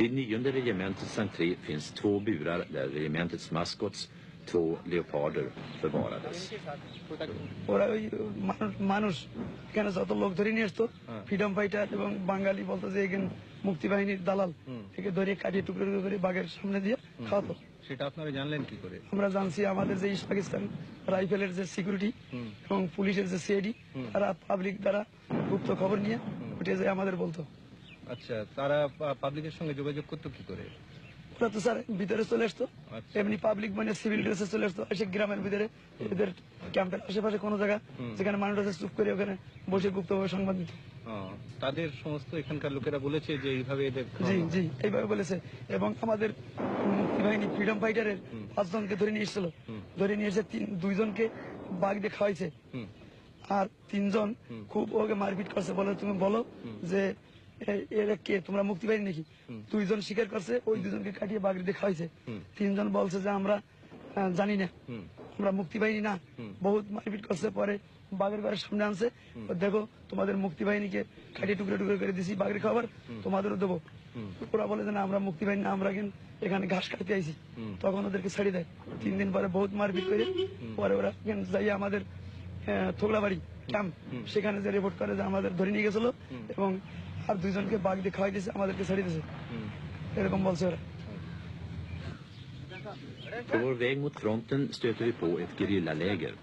Vid nionde regementets entré finns. Två burar där regementets maskots, två leoparder, förvarades. ওরা ওই মানুষ মানুষ এখানে যত লোক ধরে নিয়ে আসতো হ্যাঁ। ফ্রিডম ফাইটার এবং বাঙালি বলতো যে এখানে মুক্তি বাহিনীর দালাল। থেকে ধরে কাটিয়ে টুকরো টুকরো করে বাঘের সামনে দিয়ে খাওয়াতো। সেটা আপনারা জানলেন কি করে? আমরা জানছি আমাদের যে ইস্ট পাকিস্তান রাইফেলের যে সিকিউরিটি এবং পুলিশের যে সিআইডি তারা পাবলিক দ্বারা গুপ্ত খবর নিয়ে উঠে যায় আমাদের বলতো। আচ্ছা তারা পাবলিকের সঙ্গে যোগাযোগ করতো কি করে? ওরা তো স্যার ভিতরে চলে আসতো। আচ্ছা। এমনি পাবলিক মানে সিভিল ড্রেসে চলে আসতো। এসে গ্রামের ভিতরে এদের ক্যাম্পের আশেপাশে কোনো জায়গা যেখানে মানুষ আছে চুপ করে ওখানে বসে গুপ্তভাবে সংবাদ দিত। তাদের সমস্ত এখানকার লোকেরা বলেছে যে এইভাবে এদের জি জি এইভাবে বলেছে। এবং আমাদের মুক্তি বাহিনী ফ্রিডম ফাইটারের পাঁচজনকে ধরে নিয়ে এসেছিল। ধরে নিয়ে এসে তিন দুইজনকে বাঘ দিয়ে খাওয়াইছে। আর তিনজন খুব ওকে মারপিট করছে। বলে তুমি বলো যে এরা কে? তোমরা মুক্তি বাহিনী নাকি দুইজন স্বীকার করছে ওই দুজনকে কাটিয়ে দিয়ে খাওয়াইছে। হুম। তিনজন বলছে যে আমরা জানি না। আমরা মুক্তি বাহিনী না বহুত মারপিট করছে পরে বাঘের ঘরের সামনে আনছে। দেখো তোমাদের মুক্তি বাহিনীকে কাটিয়ে টুকরো টুকরো করে দিছি বাঘের খাবার তোমাদেরও দেবো। ওরা বলে যে না আমরা মুক্তি বাহিনী না, আমরা কিন্তু এখানে ঘাস কাটতে আইছি। তখন ওদেরকে ছেড়ে দেয়। তিন দিন পরে বহুত মারপিট করে পরে ওরা যাই আমাদের থোগলাবাড়ি ক্যাম্প হুম। সেখানে যে রিপোর্ট করে যে আমাদের ধরে নিয়ে গেছিল এবং আর দুইজনকে বাঘ দিয়ে খাওয়াই দিয়েছে আমাদেরকে ছেড়ে দিয়েছে হুম। এরকম বলছে ওরা På vår väg mot fronten stöter vi på ett gerillaläger.